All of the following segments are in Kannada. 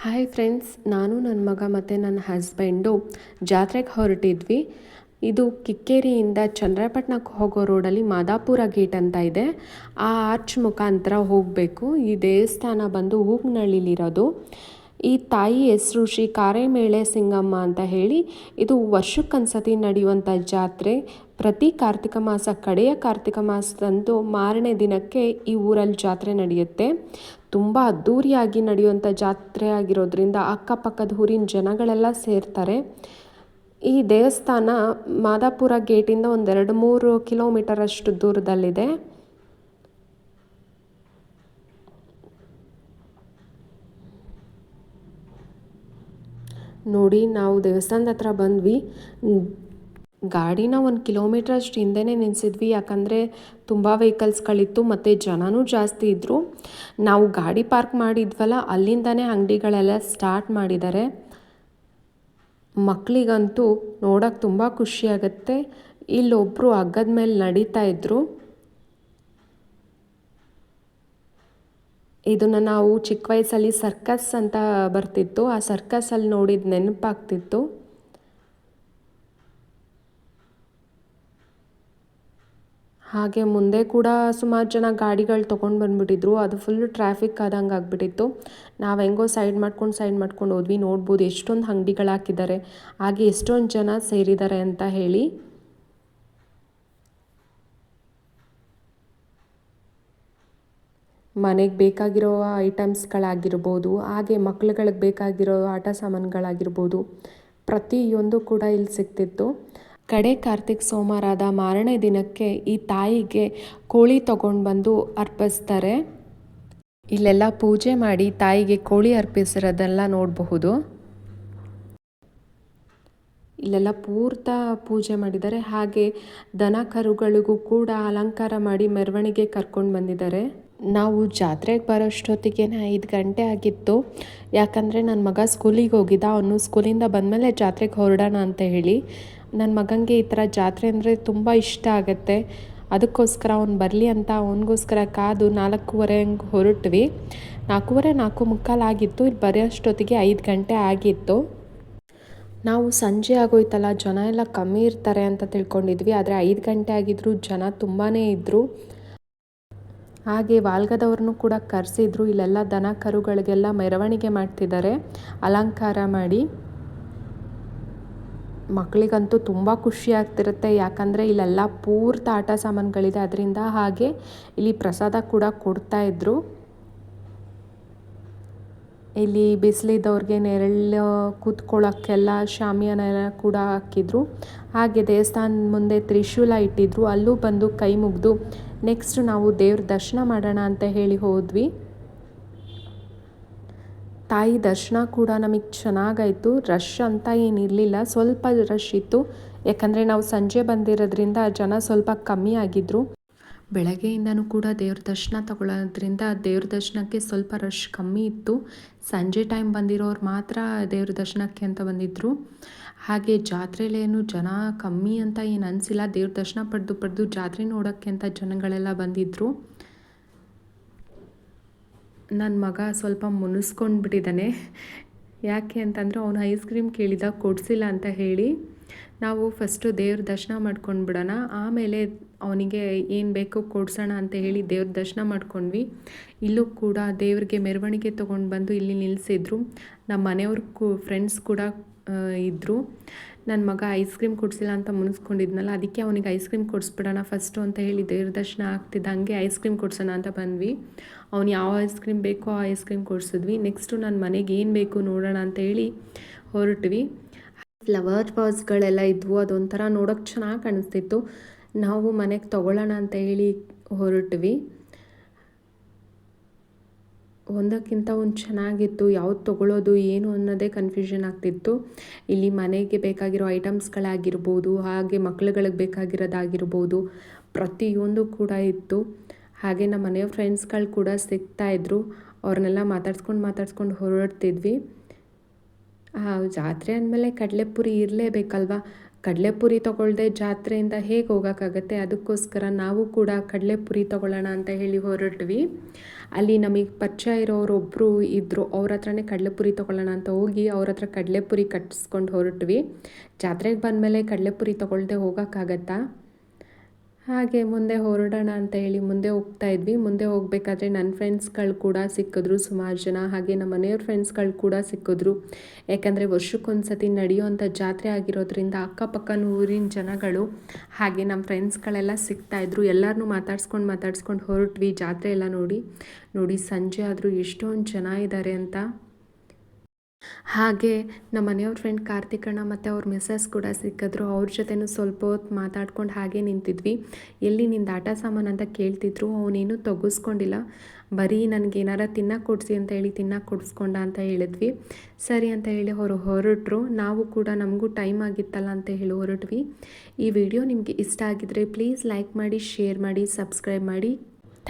ಹಾಯ್ ಫ್ರೆಂಡ್ಸ್ ನಾನು ನನ್ನ ಮಗ ಮತ್ತು ನನ್ನ ಹಸ್ಬೆಂಡು ಜಾತ್ರೆಗೆ ಹೊರಟಿದ್ವಿ. ಇದು ಕಿಕ್ಕೇರಿಯಿಂದ ಚಂದ್ರಪಟ್ಟಣಕ್ಕೆ ಹೋಗೋ ರೋಡಲ್ಲಿ ಮಾದಾಪುರ ಗೇಟ್ ಅಂತ ಇದೆ. ಆ ಆರ್ಚ್ ಮುಖಾಂತರ ಹೋಗಬೇಕು. ಈ ದೇವಸ್ಥಾನ ಬಂದು ಹೂಗ್ನಳ್ಳಿಲಿರೋದು. ಈ ತಾಯಿ ಹೆಸರು ಶ್ರೀ ಕಾರೆಮೇಳೆ ಸಿಂಗಮ್ಮ ಅಂತ ಹೇಳಿ, ಇದು ವರ್ಷಕ್ಕೊಂದ್ಸತಿ ನಡೆಯುವಂಥ ಜಾತ್ರೆ. ಪ್ರತಿ ಕಾರ್ತಿಕ ಮಾಸ, ಕಡೆಯ ಕಾರ್ತಿಕ ಮಾಸದಂದು ಮಾರನೇ ದಿನಕ್ಕೆ ಈ ಊರಲ್ಲಿ ಜಾತ್ರೆ ನಡೆಯುತ್ತೆ. ತುಂಬ ಅದ್ಧೂರಿಯಾಗಿ ನಡೆಯುವಂಥ ಜಾತ್ರೆ ಆಗಿರೋದ್ರಿಂದ ಅಕ್ಕಪಕ್ಕದ ಊರಿನ ಜನಗಳೆಲ್ಲ ಸೇರ್ತಾರೆ. ಈ ದೇವಸ್ಥಾನ ಮಾದಾಪುರ ಗೇಟಿಂದ ಒಂದೆರಡು ಮೂರು ಕಿಲೋಮೀಟರ್ ಅಷ್ಟು ದೂರದಲ್ಲಿದೆ. ನೋಡಿ, ನಾವು ದೇವಸ್ಥಾನದ ಹತ್ರ ಬಂದ್ವಿ. ಗಾಡಿನ ಒಂದು ಕಿಲೋಮೀಟ್ರ್ ಅಷ್ಟು ಹಿಂದೆನೇ ನಿಲ್ಲಿಸಿದ್ವಿ ಯಾಕಂದರೆ ತುಂಬ ವೆಹಿಕಲ್ಸ್ಗಳಿತ್ತು ಮತ್ತು ಜನನೂ ಜಾಸ್ತಿ ಇದ್ದರು ನಾವು ಗಾಡಿ ಪಾರ್ಕ್ ಮಾಡಿದ್ವಲ್ಲ, ಅಲ್ಲಿಂದನೇ ಅಂಗಡಿಗಳೆಲ್ಲ ಸ್ಟಾರ್ಟ್ ಮಾಡಿದ್ದಾರೆ. ಮಕ್ಕಳಿಗಂತೂ ನೋಡೋಕ್ಕೆ ತುಂಬ ಖುಷಿಯಾಗತ್ತೆ ಇಲ್ಲೊಬ್ಬರು ಹಗ್ಗದ ಮೇಲೆ ನಡೀತಾ ಇದ್ದರು ಇದನ್ನು ನಾವು ಚಿಕ್ಕ ವಯಸ್ಸಲ್ಲಿ ಸರ್ಕಸ್ ಅಂತ ಬರ್ತಿತ್ತು. ಆ ಸರ್ಕಸ್ಸಲ್ಲಿ ನೋಡಿದ ನೆನಪಾಗ್ತಿತ್ತು. ಹಾಗೆ ಮುಂದೆ ಕೂಡ ಸುಮಾರು ಜನ ಗಾಡಿಗಳು ತೊಗೊಂಡು ಬಂದುಬಿಟ್ಟಿದ್ರು. ಅದು ಫುಲ್ ಟ್ರಾಫಿಕ್ ಆದಂಗೆ ಆಗಿಬಿಟ್ಟಿತ್ತು. ನಾವು ಹೆಂಗೋ ಸೈಡ್ ಮಾಡ್ಕೊಂಡು ಸೈಡ್ ಮಾಡ್ಕೊಂಡು ಹೋದ್ವಿ. ನೋಡ್ಬೋದು ಎಷ್ಟೊಂದು ಅಂಗಡಿಗಳು ಹಾಕಿದ್ದಾರೆ. ಹಾಗೆ ಎಷ್ಟೊಂದು ಜನ ಸೇರಿದ್ದಾರೆ ಅಂತ ಹೇಳಿ. ಮನೆಗೆ ಬೇಕಾಗಿರೋ ಐಟಮ್ಸ್ಗಳಾಗಿರ್ಬೋದು ಹಾಗೆ ಮಕ್ಳುಗಳಿಗೆ ಬೇಕಾಗಿರೋ ಆಟ ಸಾಮಾನುಗಳಾಗಿರ್ಬೋದು, ಪ್ರತಿಯೊಂದು ಕೂಡ ಇಲ್ಲಿ ಸಿಗ್ತಿತ್ತು. ಕಡೆ ಕಾರ್ತಿಕ್ ಸೋಮವಾರದ ಮಾರನೇ ದಿನಕ್ಕೆ ಈ ತಾಯಿಗೆ ಕೋಳಿ ತಗೊಂಡು ಬಂದು ಅರ್ಪಿಸ್ತಾರೆ. ಇಲ್ಲೆಲ್ಲ ಪೂಜೆ ಮಾಡಿ ತಾಯಿಗೆ ಕೋಳಿ ಅರ್ಪಿಸಿರೋದೆಲ್ಲ ನೋಡಬಹುದು. ಇಲ್ಲೆಲ್ಲ ಪೂರ್ತ ಪೂಜೆ ಮಾಡಿದ್ದಾರೆ. ಹಾಗೆ ದನ ಕರುಗಳಿಗೂ ಕೂಡ ಅಲಂಕಾರ ಮಾಡಿ ಮೆರವಣಿಗೆ ಕರ್ಕೊಂಡು ಬಂದಿದ್ದಾರೆ. ನಾವು ಜಾತ್ರೆಗೆ ಬರೋಷ್ಟೊತ್ತಿಗೆ ಐದು ಗಂಟೆ ಆಗಿತ್ತು. ಯಾಕಂದರೆ ನನ್ನ ಮಗ ಸ್ಕೂಲಿಗೆ ಹೋಗಿದ್ದ ಅವನು ಸ್ಕೂಲಿಂದ ಬಂದಮೇಲೆ ಜಾತ್ರೆಗೆ ಹೊರಡೋಣ ಅಂತ ಹೇಳಿ. ನನ್ನ ಮಗನಿಗೆ ಈ ಥರ ಜಾತ್ರೆ ಅಂದರೆ ತುಂಬ ಇಷ್ಟ ಆಗುತ್ತೆ. ಅದಕ್ಕೋಸ್ಕರ ಅವ್ನು ಬರಲಿ ಅಂತ ಅವನಿಗೋಸ್ಕರ ಕಾದು ನಾಲ್ಕೂವರೆ ಹಂಗೆ ಹೊರಟ್ವಿ. ನಾಲ್ಕೂವರೆ, ನಾಲ್ಕು ಮುಕ್ಕಾಲು ಆಗಿತ್ತು. ಇಲ್ಲಿ ಬರೆಯೋಷ್ಟೊತ್ತಿಗೆ ಐದು ಗಂಟೆ ಆಗಿತ್ತು. ನಾವು ಸಂಜೆ ಆಗೋಯ್ತಲ್ಲ, ಜನ ಎಲ್ಲ ಕಮ್ಮಿ ಇರ್ತಾರೆ ಅಂತ ತಿಳ್ಕೊಂಡಿದ್ವಿ. ಆದರೆ ಐದು ಗಂಟೆ ಆಗಿದ್ರು ಜನ ತುಂಬಾ ಇದ್ದರು ಹಾಗೆ ವಾಲ್ಗದವ್ರನ್ನೂ ಕೂಡ ಕರೆಸಿದ್ರು. ಇಲ್ಲೆಲ್ಲ ದನ ಕರುಗಳಿಗೆಲ್ಲ ಮೆರವಣಿಗೆ ಮಾಡ್ತಿದ್ದಾರೆ. ಅಲಂಕಾರ ಮಾಡಿ. ಮಕ್ಕಳಿಗಂತೂ ತುಂಬ ಖುಷಿ ಆಗ್ತಿರುತ್ತೆ. ಯಾಕಂದರೆ ಇಲ್ಲೆಲ್ಲ ಪೂರ್ತಿ ಆಟ ಸಾಮಾನುಗಳಿದೆ. ಅದರಿಂದ ಹಾಗೆ ಇಲ್ಲಿ ಪ್ರಸಾದ ಕೂಡ ಕೊಡ್ತಾ ಕೊಡ್ತಾಯಿದ್ರು ಇಲ್ಲಿ ಬಿಸಿಲಿದ್ದವ್ರಿಗೆ ನೆರಳು ಕೂತ್ಕೊಳ್ಳೋಕ್ಕೆಲ್ಲ ಶಾಮಿಯಾನ ಕೂಡ ಹಾಕಿದ್ರು. ಹಾಗೆ ದೇವಸ್ಥಾನ ಮುಂದೆ ತ್ರಿಶೂಲ ಇಟ್ಟಿದ್ರು. ಅಲ್ಲೂ ಬಂದು ಕೈ ಮುಗಿದು ನೆಕ್ಸ್ಟ್ ನಾವು ದೇವ್ರ ದರ್ಶನ ಮಾಡೋಣ ಅಂತ ಹೇಳಿ ಹೋದ್ವಿ. ತಾಯಿ ದರ್ಶನ ಕೂಡ ನಮಗೆ ಚೆನ್ನಾಗಾಯಿತು. ರಶ್ ಅಂತ ಏನಿರಲಿಲ್ಲ ಸ್ವಲ್ಪ ರಶ್ ಇತ್ತು. ಯಾಕಂದರೆ ನಾವು ಸಂಜೆ ಬಂದಿರೋದ್ರಿಂದ ಜನ ಸ್ವಲ್ಪ ಕಮ್ಮಿ ಆಗಿದ್ದರು ಬೆಳಗ್ಗೆಯಿಂದನೂ ಕೂಡ ದೇವ್ರ ದರ್ಶನ ತಗೊಳ್ಳೋದ್ರಿಂದ ದೇವ್ರ ದರ್ಶನಕ್ಕೆ ಸ್ವಲ್ಪ ರಶ್ ಕಮ್ಮಿ ಇತ್ತು. ಸಂಜೆ ಟೈಮ್ ಬಂದಿರೋರು ಮಾತ್ರ ದೇವ್ರ ದರ್ಶನಕ್ಕೆ ಅಂತ ಬಂದಿದ್ದರು ಹಾಗೆ ಜಾತ್ರೆಲೇನು ಜನ ಕಮ್ಮಿ ಅಂತ ಏನು ಅನಿಸಿಲ್ಲ. ದೇವ್ರ ದರ್ಶನ ಪಡೆದು ಪಡೆದು ಜಾತ್ರೆ ನೋಡೋಕ್ಕೆ ಅಂತ ಜನಗಳೆಲ್ಲ ಬಂದಿದ್ದರು ನನ್ನ ಮಗ ಸ್ವಲ್ಪ ಮುನಿಸ್ಕೊಂಡು ಬಿಟ್ಟಿದ್ದಾನೆ ಯಾಕೆ ಅಂತಂದರೆ ಅವನು ಐಸ್ ಕ್ರೀಮ್ ಕೇಳಿದ ಕೊಡಿಸಿಲ್ಲ ಅಂತ ಹೇಳಿ. ನಾವು ಫಸ್ಟು ದೇವ್ರ ದರ್ಶನ ಮಾಡ್ಕೊಂಡು ಬಿಡೋಣ ಆಮೇಲೆ ಅವನಿಗೆ ಏನು ಬೇಕೋ ಕೊಡ್ಸೋಣ ಅಂತ ಹೇಳಿ ದೇವ್ರ ದರ್ಶನ ಮಾಡ್ಕೊಂಡ್ವಿ. ಇಲ್ಲೂ ಕೂಡ ದೇವ್ರಿಗೆ ಮೆರವಣಿಗೆ ತೊಗೊಂಡು ಬಂದು ಇಲ್ಲಿ ನಿಲ್ಲಿಸಿದ್ರು ನಮ್ಮ ಮನೆಯವ್ರ ಕು ಫ್ರೆಂಡ್ಸ್ ಕೂಡ ಇದ್ದರು ನನ್ನ ಮಗ ಐಸ್ ಕ್ರೀಮ್ ಕೊಡಿಸಿಲ್ಲ ಅಂತ ಮುನಿಸ್ಕೊಂಡಿದ್ನಲ್ಲ, ಅದಕ್ಕೆ ಅವನಿಗೆ ಐಸ್ ಕ್ರೀಮ್ ಕೊಡಿಸ್ಬಿಡೋಣ ಫಸ್ಟು ಅಂತ ಹೇಳಿ ದೇವ್ರ ದರ್ಶನ ಆಗ್ತಿದ್ದಂಗೆ ಐಸ್ ಕ್ರೀಮ್ ಕೊಡ್ಸೋಣ ಅಂತ ಬಂದ್ವಿ. ಅವ್ನು ಯಾವ ಐಸ್ ಕ್ರೀಮ್ ಬೇಕೋ ಆ ಐಸ್ ಕ್ರೀಮ್ ಕೊಡಿಸಿದ್ವಿ. ನೆಕ್ಸ್ಟು ನನ್ನ ಮನೆಗೆ ಏನು ಬೇಕು ನೋಡೋಣ ಅಂತ ಹೇಳಿ ಹೊರಟ್ವಿ. ಫ್ಲವರ್ ಪಾಸ್ಗಳೆಲ್ಲ ಇದ್ವು, ಅದೊಂಥರ ನೋಡೋಕೆ ಚೆನ್ನಾಗಿ ಕಾಣಿಸ್ತಿತ್ತು. ನಾವು ಮನೆಗೆ ತಗೊಳ್ಳೋಣ ಅಂತ ಹೇಳಿ ಹೊರಟ್ವಿ. ಒಂದಕ್ಕಿಂತ ಒಂದು ಚೆನ್ನಾಗಿತ್ತು, ಯಾವ್ದು ತೊಗೊಳ್ಳೋದು, ಏನು ಅನ್ನೋದೇ ಕನ್ಫ್ಯೂಷನ್ ಆಗ್ತಿತ್ತು. ಇಲ್ಲಿ ಮನೆಗೆ ಬೇಕಾಗಿರೋ ಐಟಮ್ಸ್ಗಳಾಗಿರ್ಬೋದು ಹಾಗೆ ಮಕ್ಳುಗಳಿಗೆ ಬೇಕಾಗಿರೋದಾಗಿರ್ಬೋದು, ಪ್ರತಿಯೊಂದು ಕೂಡ ಇತ್ತು. ಹಾಗೆ ನಮ್ಮ ಮನೆಯ ಫ್ರೆಂಡ್ಸ್ಗಳು ಕೂಡ ಸಿಗ್ತಾಯಿದ್ರು ಅವ್ರನ್ನೆಲ್ಲ ಮಾತಾಡ್ಸ್ಕೊಂಡು ಮಾತಾಡ್ಸ್ಕೊಂಡು ಹೊರಡ್ತಿದ್ವಿ. ಜಾತ್ರೆ ಅಂದಮೇಲೆ ಕಡಲೆಪುರಿ ಇರಲೇಬೇಕಲ್ವ? ಕಡಲೆಪುರಿ ತಗೊಳ್ಳದೆ ಜಾತ್ರೆಯಿಂದ ಹೇಗೆ ಹೋಗೋಕ್ಕಾಗತ್ತೆ? ಅದಕ್ಕೋಸ್ಕರ ನಾವು ಕೂಡ ಕಡಲೆಪುರಿ ತೊಗೊಳ್ಳೋಣ ಅಂತ ಹೇಳಿ ಹೊರಟ್ವಿ. ಅಲ್ಲಿ ನಮಗೆ ಪರಿಚಯ ಇರೋರೊಬ್ಬರು ಇದ್ದರು ಅವ್ರ ಹತ್ರನೇ ಕಡಲೆಪುರಿ ತೊಗೊಳ್ಳೋಣ ಅಂತ ಹೋಗಿ ಅವ್ರ ಹತ್ರ ಕಡಲೆಪುರಿ ಕಟ್ಟಿಸ್ಕೊಂಡು ಹೊರಟ್ವಿ. ಜಾತ್ರೆಗೆ ಬಂದಮೇಲೆ ಕಡಲೆಪುರಿ ತೊಗೊಳ್ದೆ ಹೋಗೋಕ್ಕಾಗತ್ತಾ? ಹಾಗೆ ಮುಂದೆ ಹೊರಡೋಣ ಅಂತ ಹೇಳಿ ಮುಂದೆ ಹೋಗ್ತಾ ಇದ್ವಿ. ಮುಂದೆ ಹೋಗಬೇಕಾದ್ರೆ ನನ್ನ ಫ್ರೆಂಡ್ಸ್ಗಳು ಕೂಡ ಸಿಕ್ಕಿದ್ರು, ಸುಮಾರು ಜನ. ಹಾಗೆ ನಮ್ಮ ಮನೆಯವ್ರ ಫ್ರೆಂಡ್ಸ್ಗಳು ಕೂಡ ಸಿಕ್ಕಿದ್ರು. ಯಾಕಂದರೆ ವರ್ಷಕ್ಕೊಂದ್ಸತಿ ನಡೆಯುವಂಥ ಜಾತ್ರೆ ಆಗಿರೋದ್ರಿಂದ ಅಕ್ಕಪಕ್ಕನ ಊರಿನ ಜನಗಳು, ಹಾಗೆ ನಮ್ಮ ಫ್ರೆಂಡ್ಸ್ಗಳೆಲ್ಲ ಸಿಗ್ತಾಯಿದ್ರು ಎಲ್ಲರನ್ನೂ ಮಾತಾಡ್ಸ್ಕೊಂಡು ಮಾತಾಡ್ಸ್ಕೊಂಡು ಹೊರಟ್ವಿ. ಜಾತ್ರೆ ಎಲ್ಲ ನೋಡಿ ನೋಡಿ ಸಂಜೆ ಆದರೂ ಎಷ್ಟೊಂದು ಜನ ಇದ್ದಾರೆ ಅಂತ. ಹಾಗೆ ನಮ್ಮ ಮನೆಯವ್ರ ಫ್ರೆಂಡ್ ಕಾರ್ತಿಕಣ್ಣ ಮತ್ತು ಅವ್ರ ಮಿಸ್ಸಸ್ ಕೂಡ ಸಿಕ್ಕಿದ್ರು. ಅವ್ರ ಜೊತೆನೂ ಸ್ವಲ್ಪ ಹೊತ್ತು ಮಾತಾಡ್ಕೊಂಡು ಹಾಗೆ ನಿಂತಿದ್ವಿ. ಎಲ್ಲಿ ನಿಂದು ಆಟ ಸಾಮಾನು ಅಂತ ಕೇಳ್ತಿದ್ರು. ಅವನೇನು ತೊಗಸ್ಕೊಂಡಿಲ್ಲ. ಬರೀ ನನಗೆ ಏನಾರ ತಿನ್ನಕ್ಕೆ ಕೊಡಿಸಿ ಅಂತ ಹೇಳಿ ತಿನ್ನಕ್ಕೆ ಕೊಡಿಸ್ಕೊಂಡ ಅಂತ ಹೇಳಿದ್ವಿ. ಸರಿ ಅಂತ ಹೇಳಿ ಅವರು ಹೊರಟರು. ನಾವು ಕೂಡ ನಮಗೂ ಟೈಮ್ ಆಗಿತ್ತಲ್ಲ ಅಂತ ಹೇಳಿ ಹೊರಟ್ವಿ. ಈ ವಿಡಿಯೋ ನಿಮಗೆ ಇಷ್ಟ ಆಗಿದ್ದರೆ ಪ್ಲೀಸ್ ಲೈಕ್ ಮಾಡಿ ಶೇರ್ ಮಾಡಿ ಸಬ್ಸ್ಕ್ರೈಬ್ ಮಾಡಿ.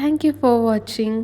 Thank you for watching